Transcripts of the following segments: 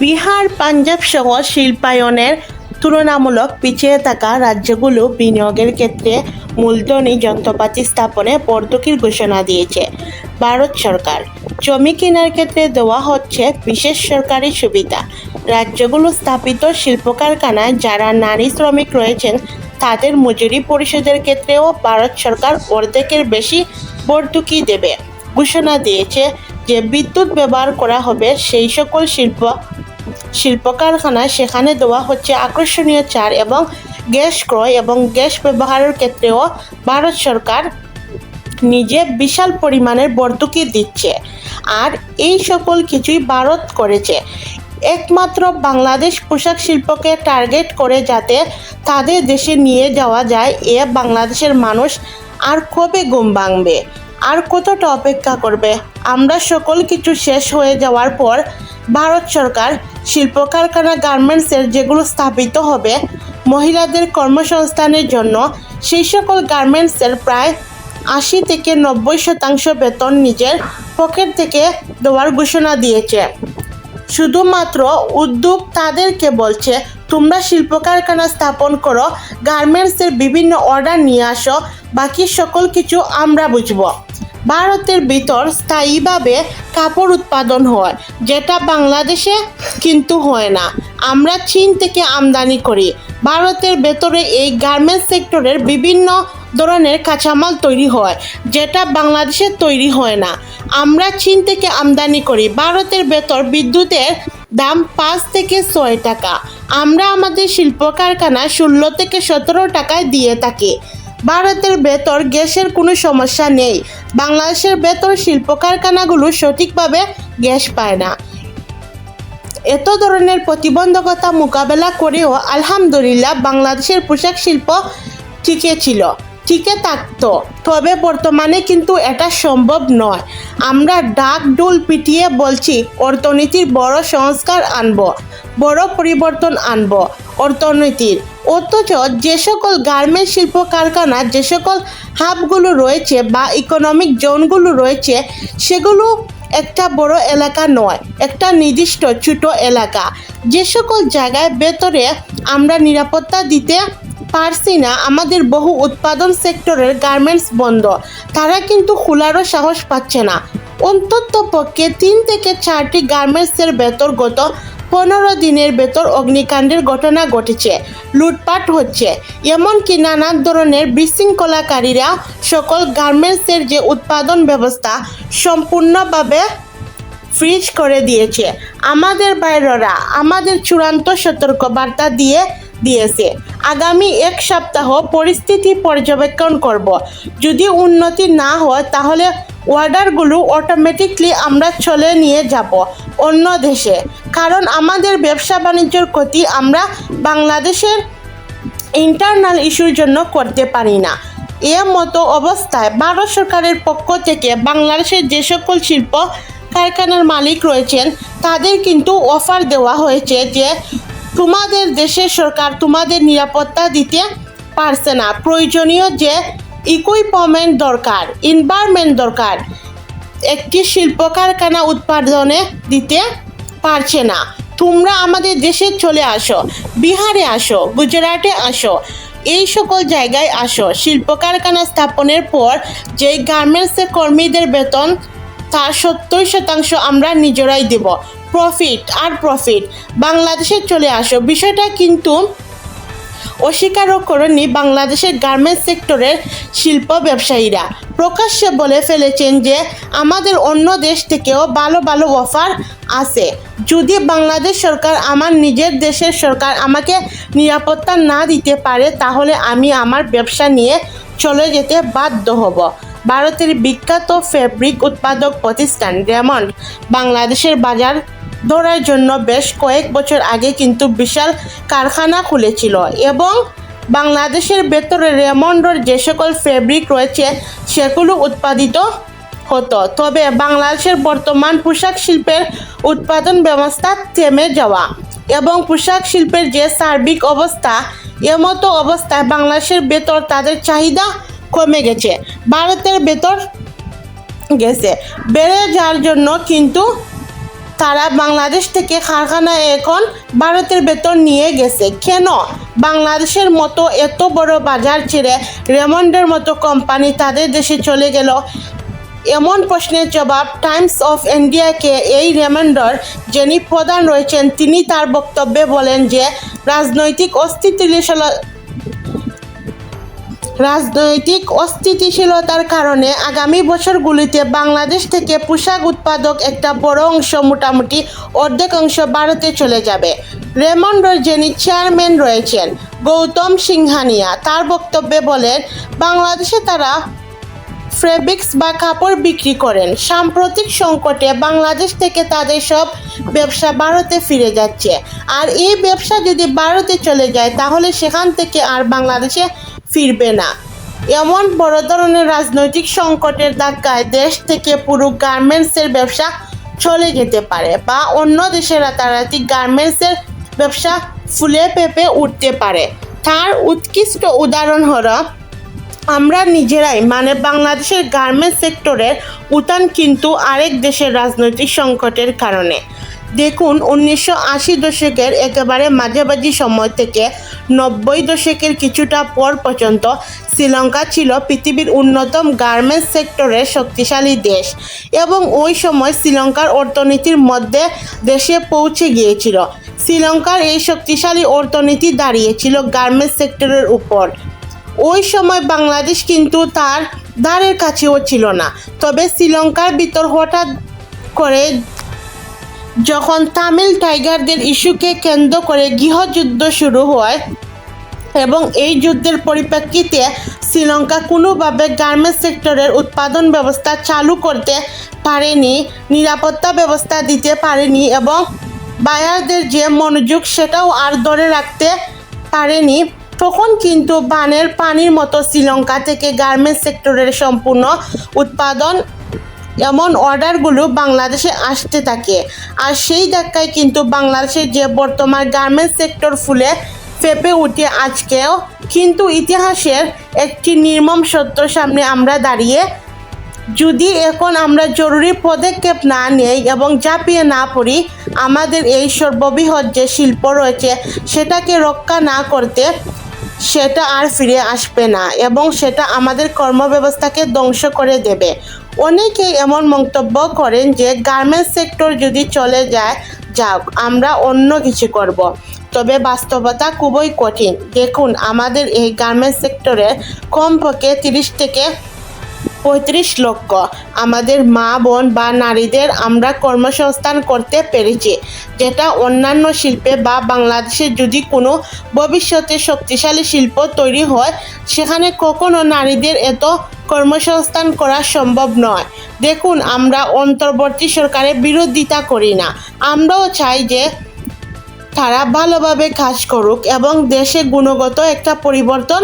বিহার পাঞ্জাব সহ শিল্পায়নের তুলনামূলক পিছিয়ে থাকা রাজ্যগুলো বিনিয়োগের ক্ষেত্রে মূলধনী যন্ত্রপাতি স্থাপনে ভর্তুকির ঘোষণা দিয়েছে। ভারত সরকার, জমি কেনার ক্ষেত্রে দেওয়া হচ্ছে বিশেষ সরকারি সুবিধা। রাজ্যগুলো স্থাপিত শিল্প কারখানায় যারা নারী শ্রমিক রয়েছেন, তাদের মজুরি পরিশোধের ক্ষেত্রেও ভারত সরকার অর্ধেকের বেশি ভর্তুকি দেবে। ঘোষণা দিয়েছে যে বিদ্যুৎ ব্যবহার করা হবে সেই সকল শিল্প শিল্প কারখানায় সেখানে দেওয়া হচ্ছে আকর্ষণীয় চার এবং গ্যাস ক্রয় এবং গ্যাস ব্যবহারের ক্ষেত্রেও ভারত সরকার নিজে বিশাল পরিমাণের ভর্তুকি দিচ্ছে। আর এই সকল কিছুই ভারত করেছে। একমাত্র বাংলাদেশ পোশাক শিল্পকে টার্গেট করে যাতে তাদের দেশে নিয়ে যাওয়া যায়, এ বাংলাদেশের মানুষ আর কবে ঘুম ভাঙবে? আর কতটা অপেক্ষা করবে? আমরা সকল কিছু শেষ হয়ে যাওয়ার পর ভারত সরকার শিল্প কারখানা গার্মেন্টসের যেগুলো স্থাপিত হবে মহিলাদের কর্মসংস্থানের জন্য, সেই সকল গার্মেন্টসের প্রায় আশি থেকে নব্বই শতাংশ বেতন নিজের পকেট থেকে দেওয়ার ঘোষণা দিয়েছে। শুধুমাত্র উদ্যোগ তাদেরকে বলছে, তোমরা শিল্প কারখানা স্থাপন করো, গার্মেন্টসের বিভিন্ন অর্ডার নিয়ে আসো, বাকি সকল কিছু আমরা বুঝব। ভারতের ভিতর স্থায়ীভাবে কাপড় উৎপাদন হয়, যেটা বাংলাদেশে কিন্তু হয় না। আমরা চীন থেকে আমদানি করি। ভারতের ভেতরে এই গার্মেন্টস সেক্টরের বিভিন্ন ধরনের কাঁচামাল তৈরি হয়, যেটা বাংলাদেশে তৈরি হয় না। আমরা চীন থেকে আমদানি করি। ভারতের ভেতর বিদ্যুতের দাম পাঁচ থেকে ছয় টাকা। আমরা আমাদের শিল্প কারখানায় ষোলো থেকে সতেরো টাকায় দিয়ে থাকি। ভারতের বেতর গ্যাসের কোনো সমস্যা নেই। বাংলাদেশের ভেতর শিল্প কারখানাগুলো সঠিকভাবে গ্যাস পায় না। এত ধরনের প্রতিবন্ধকতা মোকাবেলা করেও আলহামদুলিল্লাহ বাংলাদেশের পোশাক শিল্প টিকে ছিল টিকে থাকতো। তবে বর্তমানে কিন্তু এটা সম্ভব নয়। আমরা ডাক ডুল পিটিয়ে বলছি, অর্থনীতির বড় সংস্কার আনব, বড় পরিবর্তন আনব, অর্থনীতির। অথচ যে সকল গার্মেন্ট শিল্প কারখানা, যে সকল হাবগুলো রয়েছে বা ইকোনমিক জোনগুলো রয়েছে, সেগুলো একটা বড় এলাকা নয়, একটা নির্দিষ্ট ছোট এলাকা। যে সকল জায়গায় ভেতরে আমরা নিরাপত্তা দিতে পারছি না, আমাদের বহু উৎপাদন সেক্টরের গার্মেন্টস বন্ধ, তারা কিন্তু খোলারও সাহস পাচ্ছে না। অন্তত পক্ষে তিন থেকে চারটি গার্মেন্টসের ভেতর গত পনেরো দিনের ভেতর অগ্নিকাণ্ডের ঘটনা ঘটেছে, লুটপাট হচ্ছে। এমনকি নানান ধরনের বিশৃঙ্খলাকারীরা সকল গার্মেন্টসের যে উৎপাদন ব্যবস্থা সম্পূর্ণভাবে ফ্রিজ করে দিয়েছে। আমাদের বাইরেরা আমাদের চূড়ান্ত সতর্কবার্তা দিয়ে দিয়েছে। আগামী এক সপ্তাহ পরিস্থিতি পর্যবেক্ষণ করব। যদি উন্নতি না হয় তাহলে অর্ডারগুলো অটোমেটিকলি আমরা চলে নিয়ে যাব অন্য দেশে। কারণ আমাদের ব্যবসা বাণিজ্যর ক্ষতি আমরা বাংলাদেশের ইন্টারনাল ইস্যুর জন্য করতে পারি না। এ মতো অবস্থায় ভারত সরকারের পক্ষ থেকে বাংলাদেশের যে সকল শিল্প কারখানার মালিক রয়েছেন, তাদের কিন্তু অফার দেওয়া হয়েছে যে তোমাদের দেশের সরকার তোমাদের নিরাপত্তা দিতে পারছে না। প্রয়োজনীয় যে ইকুইপমেন্ট দরকার এনভায়রনমেন্ট দরকার। একটি শিল্প কারখানা উৎপাদনে দিতে পারছে না। তোমরা আমাদের দেশে চলে আসো, বিহারে আসো, গুজরাটে আসো, এই সকল জায়গায় আসো। শিল্প কারখানা স্থাপনের পর যে গার্মেন্টসের কর্মীদের বেতন, তার সত্তর শতাংশ আমরা নিজেরাই দেব। প্রফিট আর প্রফিট বাংলাদেশে চলে আসো। বিষয়টা কিন্তু অস্বীকারও করেনি বাংলাদেশের গার্মেন্টস সেক্টরের শিল্প ব্যবসায়ীরা। প্রকাশ্যে বলে ফেলেছেন যে, আমাদের অন্য দেশ থেকেও ভালো ভালো অফার আছে। যদি বাংলাদেশ সরকার আমার নিজের দেশের সরকার আমাকে নিরাপত্তা না দিতে পারে, তাহলে আমি আমার ব্যবসা নিয়ে চলে যেতে বাধ্য হব। ভারতের বিখ্যাত ফেব্রিক উৎপাদক প্রতিষ্ঠান রেমন্ড বাংলাদেশের বাজার ধরার জন্য বেশ কয়েক বছর আগে কিন্তু বিশাল কারখানা খুলেছিল এবং বাংলাদেশের ভেতরে রেমন্ডর যে সকল ফেব্রিক রয়েছে, সেগুলো উৎপাদিত হতো। তবে বাংলাদেশের বর্তমান পোশাক শিল্পের উৎপাদন ব্যবস্থা থেমে যাওয়া এবং পোশাক শিল্পের যে সার্বিক অবস্থা, এমতো অবস্থায় বাংলাদেশের ভেতর তাদের চাহিদা কমে গেছে, ভারতের ভেতর গেছে। বেড়ে যাওয়ার জন্য কিন্তু তারা বাংলাদেশ থেকে কারখানায় এখন ভারতের বেতন নিয়ে গেছে। কেন? বাংলাদেশের মতো এত বড় বাজার ছেড়ে রেমন্ডের মতো কোম্পানি তাদের দেশে চলে গেল। এমন প্রশ্নের জবাব টাইমস অফ ইন্ডিয়াকে এই রেমান্ডার যিনি প্রধান রয়েছেন, তিনি তার বক্তব্যে বলেন যে, রাজনৈতিক অস্থিতিশীল রাজনৈতিক অস্থিতিশীলতার কারণে আগামী বছরগুলিতে বাংলাদেশ থেকে পোশাক উৎপাদক একটা বড় অংশ মোটামুটি অর্ধেক অংশ ভারতে চলে যাবে। রেমন্ডর যিনি চেয়ারম্যান রয়েছেন গৌতম সিংহানিয়া। তার বক্তব্যে বলেন, বাংলাদেশে তারা ফেব্রিক্স বা কাপড় বিক্রি করেন। সাম্প্রতিক সংকটে বাংলাদেশ থেকে তাদের সব ব্যবসা ভারতে ফিরে যাচ্ছে। আর এই ব্যবসা যদি ভারতে চলে যায়, তাহলে সেখান থেকে আর বাংলাদেশে ফিরবে না। এমন বড় ধরনের রাজনৈতিক সংকটের ধাক্কায় দেশ থেকে পুরো গার্মেন্টসের ব্যবসা চলে যেতে পারে বা অন্য দেশে রাতারাতি গার্মেন্টসের ব্যবসা ফুলে পেঁপে উঠতে পারে। তার উৎকৃষ্ট উদাহরণ হলো, আমরা নিজেরাই মানে বাংলাদেশের গার্মেন্টস সেক্টরের উত্থান কিন্তু আরেক দেশের রাজনৈতিক সংকটের কারণে। দেখুন, উনিশশো আশি দশকের একেবারে মাঝামাঝি সময় থেকে নব্বই দশকের কিছুটা পর পর্যন্ত শ্রীলঙ্কা ছিল পৃথিবীর অন্যতম গার্মেন্টস সেক্টরের শক্তিশালী দেশ এবং ওই সময় শ্রীলঙ্কার অর্থনীতির মধ্যে দেশে পৌঁছে গিয়েছিল। শ্রীলঙ্কার এই শক্তিশালী অর্থনীতি দাঁড়িয়েছিল গার্মেন্টস সেক্টরের উপর। ওই সময় বাংলাদেশ কিন্তু তার দ্বারের কাছেও ছিল না। তবে শ্রীলঙ্কার ভিতর হঠাৎ করে যখন তামিল টাইগারদের ইস্যুকে কেন্দ্র করে গৃহযুদ্ধ শুরু হয় এবং এই যুদ্ধের পরিপ্রেক্ষিতে শ্রীলঙ্কা কোনোভাবে গার্মেন্টস সেক্টরের উৎপাদন ব্যবস্থা চালু করতে পারেনি, নিরাপত্তা ব্যবস্থা দিতে পারেনি এবং বায়ারদের যে মনোযোগ সেটাও আর ধরে রাখতে পারেনি। তখন কিন্তু বানের পানির মতো শ্রীলঙ্কা থেকে গার্মেন্টস সেক্টরের সম্পূর্ণ উৎপাদন এমন অর্ডারগুলো বাংলাদেশে আসতে থাকে। আর সেই ধাক্কায় কিন্তু বাংলাদেশের যে বর্তমান গার্মেন্টস সেক্টর ফুলে ফেপে উঠে আজকেও কিন্তু ইতিহাসের একটি নির্মম সত্যর সামনে আমরা দাঁড়িয়ে। যদি এখন আমরা জরুরি পদক্ষেপ না নেই এবং ঝাঁপিয়ে না পড়ি, আমাদের এই সর্ববৃহৎ যে শিল্প রয়েছে, সেটাকে রক্ষা না করতে সেটা আর ফিরে আসবে না এবং সেটা আমাদের কর্মব্যবস্থাকে ধ্বংস করে দেবে। অনেকে এমন মন্তব্য করেন যে গার্মেন্টস সেক্টর যদি চলে যায়, যাক, আমরা অন্য কিছু করব। তবে বাস্তবতা খুবই কঠিন দেখুন, আমাদের এই গার্মেন্টস সেক্টরে কমপক্ষে তিরিশ থেকে পঁয়ত্রিশ লক্ষ। আমাদের মা, বোন বা নারীদের আমরা কর্মসংস্থান করতে পেরেছি, যেটা অন্যান্য শিল্পে বা বাংলাদেশে যদি কোনো ভবিষ্যতে শক্তিশালী শিল্প তৈরি হয়, সেখানে কখনো নারীদের এত কর্মসংস্থান করা সম্ভব নয়। দেখুন, আমরা অন্তর্বর্তী সরকারের বিরোধিতা করি না। আমরাও চাই যে তারা ভালোভাবে কাজ করুক এবং দেশে গুণগত একটা পরিবর্তন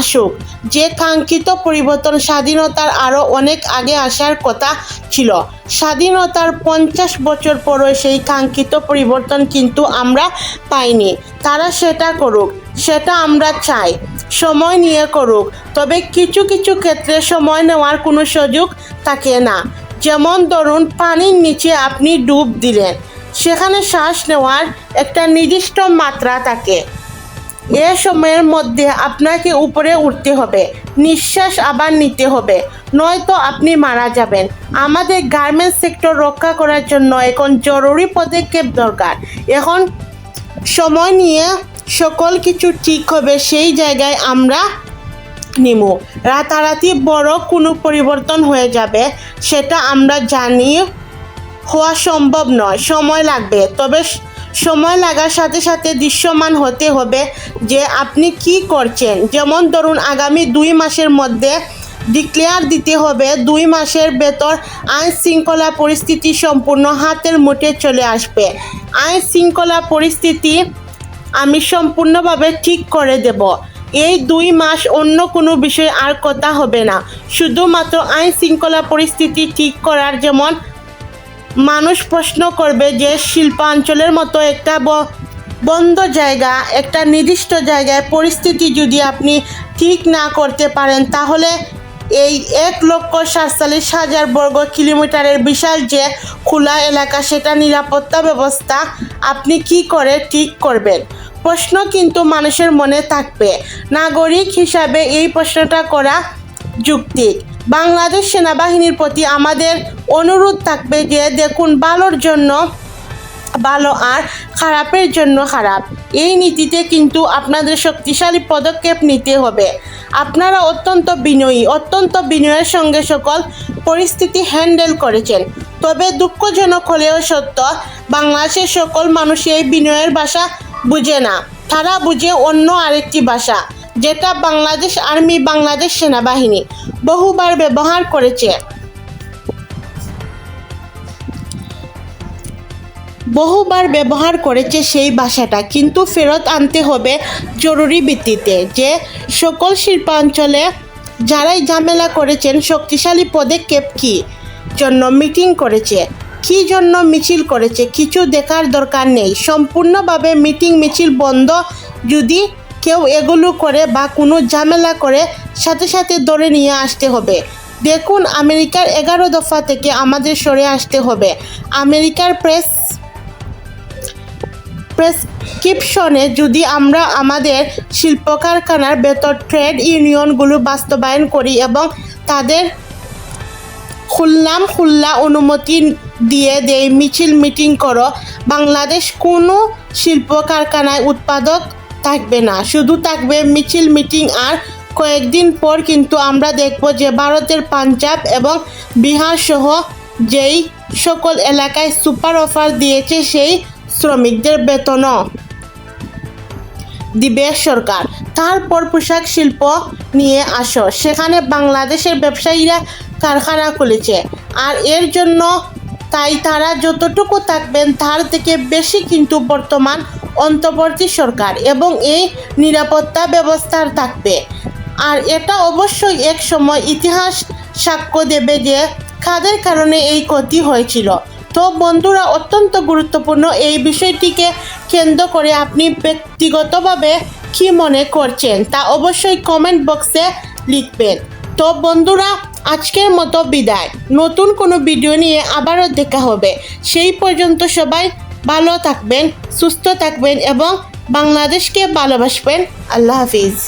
আসুক। যে কাঙ্ক্ষিত পরিবর্তন স্বাধীনতার আরও অনেক আগে আসার কথা ছিল, স্বাধীনতার পঞ্চাশ বছর পরও সেই কাঙ্ক্ষিত পরিবর্তন কিন্তু আমরা পাইনি। তারা সেটা করুক, সেটা আমরা চাই, সময় নিয়ে করুক, তবে কিছু কিছু ক্ষেত্রে সময় নেওয়ার কোনো সুযোগ থাকে না। যেমন ধরুন, পানির নিচে আপনি ডুব দিলেন সেখানে শ্বাস নেওয়ার একটা নির্দিষ্ট মাত্রা থাকে। এ সময়ের মধ্যে আপনাকে উপরে উঠতে হবে। নিঃশ্বাস আবার নিতে হবে। নয়তো আপনি মারা যাবেন। আমাদের গার্মেন্টস সেক্টর রক্ষা করার জন্য এখন জরুরি পদক্ষেপ দরকার। এখন সময় নিয়ে সকল কিছু ঠিক হবে, সেই জায়গায় আমরা নিমু। রাতারাতি বড় কোনো পরিবর্তন হয়ে যাবে, সেটা আমরা জানি। হওয়া সম্ভব নয়, সময় লাগবে। তবে সময় লাগার সাথে সাথে দৃশ্যমান হতে হবে যে আপনি কি করছেন। যেমন ধরুন, আগামী দুই মাসের মধ্যে ডিক্লেয়ার দিতে হবে, দুই মাসের ভেতর আইন শৃঙ্খলা পরিস্থিতি সম্পূর্ণ হাতের মুঠে চলে আসবে। আইন শৃঙ্খলা পরিস্থিতি আমি সম্পূর্ণভাবে ঠিক করে দেব। এই দুই মাস অন্য কোনো বিষয়ে আর কথা হবে না। শুধুমাত্র আইন শৃঙ্খলা পরিস্থিতি ঠিক করার যেমন মানুষ প্রশ্ন করবে যে শিল্পাঞ্চলের মতো একটা বন্ধ জায়গা, একটা নির্দিষ্ট জায়গায় পরিস্থিতি যদি আপনি ঠিক না করতে পারেন, তাহলে এই এক লক্ষ সাতচল্লিশ হাজার বর্গ কিলোমিটারের বিশাল যে খোলা এলাকা, সেটা নিরাপত্তা ব্যবস্থা আপনি কি করে ঠিক করবেন? প্রশ্ন কিন্তু মানুষের মনে থাকবে। নাগরিক হিসাবে এই প্রশ্নটা করা যুক্তি। বাংলাদেশ সেনাবাহিনীর প্রতি আমাদের অনুরোধ থাকবে যে দেখুন, ভালোর জন্য ভালো আর খারাপের জন্য খারাপ। এই নীতিতে কিন্তু আপনাদের শক্তিশালী পদক্ষেপ নিতে হবে। আপনারা অত্যন্ত বিনয়ী, অত্যন্ত বিনয়ের সঙ্গে সকল পরিস্থিতি হ্যান্ডেল করেছেন। তবে দুঃখজনক হলেও সত্য, বাংলাদেশের সকল মানুষ এই বিনয়ের ভাষা বুঝে না। তারা বুঝে অন্য আরেকটি ভাষা। যেটা বাংলাদেশ আর্মি, বাংলাদেশ সেনাবাহিনী বহুবার ব্যবহার করেছে। বহুবার ব্যবহার করেছে সেই ভাষাটা, কিন্তু ফেরত আনতে হবে জরুরি ভিত্তিতে যে সকল শিল্পাঞ্চলে যারাই ঝামেলা করেছেন, শক্তিশালী পদক্ষেপ কি জন্য মিটিং করেছে, কি জন্য মিছিল করেছে, কিছু দেখার দরকার নেই। সম্পূর্ণভাবে মিটিং মিছিল বন্ধ যদি কেউ এগুলো করে বা কোনো ঝামেলা করে সাথে সাথে ধরে নিয়ে আসতে হবে। দেখুন, আমেরিকার এগারো দফা থেকে আমাদের সরে আসতে হবে। আমেরিকার প্রেস প্রেসক্রিপশনে যদি আমরা আমাদের শিল্প কারখানার ভেতর ট্রেড ইউনিয়নগুলো বাস্তবায়ন করি এবং তাদের খুলনাম খুল্লা অনুমতি দিয়ে দেয় মিছিল মিটিং করো, বাংলাদেশ কোনো শিল্প কারখানায় উৎপাদক থাকবে না। শুধু থাকবে মিছিল, মিটিং আর কয়েকদিন পর কিন্তু আমরা দেখব যে ভারতের পাঞ্জাব এবং বিহার সহ যেই সকল এলাকায় সুপার অফার দিয়েছে সেই শ্রমিকদের বেতনও দিবে সরকার। তারপর পোশাক শিল্প নিয়ে আসো। সেখানে বাংলাদেশের ব্যবসায়ীরা কারখানা খুলেছে আর এর জন্য তাই তারা যতটুকু থাকবেন তার থেকে বেশি কিন্তু বর্তমান অন্তর্বর্তী সরকার এবং এই নিরাপত্তা ব্যবস্থার থাকবে। আর এটা অবশ্যই এক সময় ইতিহাস সাক্ষ্য দেবে যে খাদের কারণে এই ক্ষতি হয়েছিল। তো বন্ধুরা, অত্যন্ত গুরুত্বপূর্ণ এই বিষয়টিকে কেন্দ্র করে আপনি ব্যক্তিগতভাবে কি মনে করছেন তা অবশ্যই কমেন্ট বক্সে লিখবেন। তো বন্ধুরা, আজকের মতো বিদায়। নতুন কোনো ভিডিও নিয়ে আবারও দেখা হবে। সেই পর্যন্ত সবাই ভালো থাকবেন সুস্থ থাকবেন এবং বাংলাদেশকে ভালোবাসবেন। আল্লাহ হাফিজ।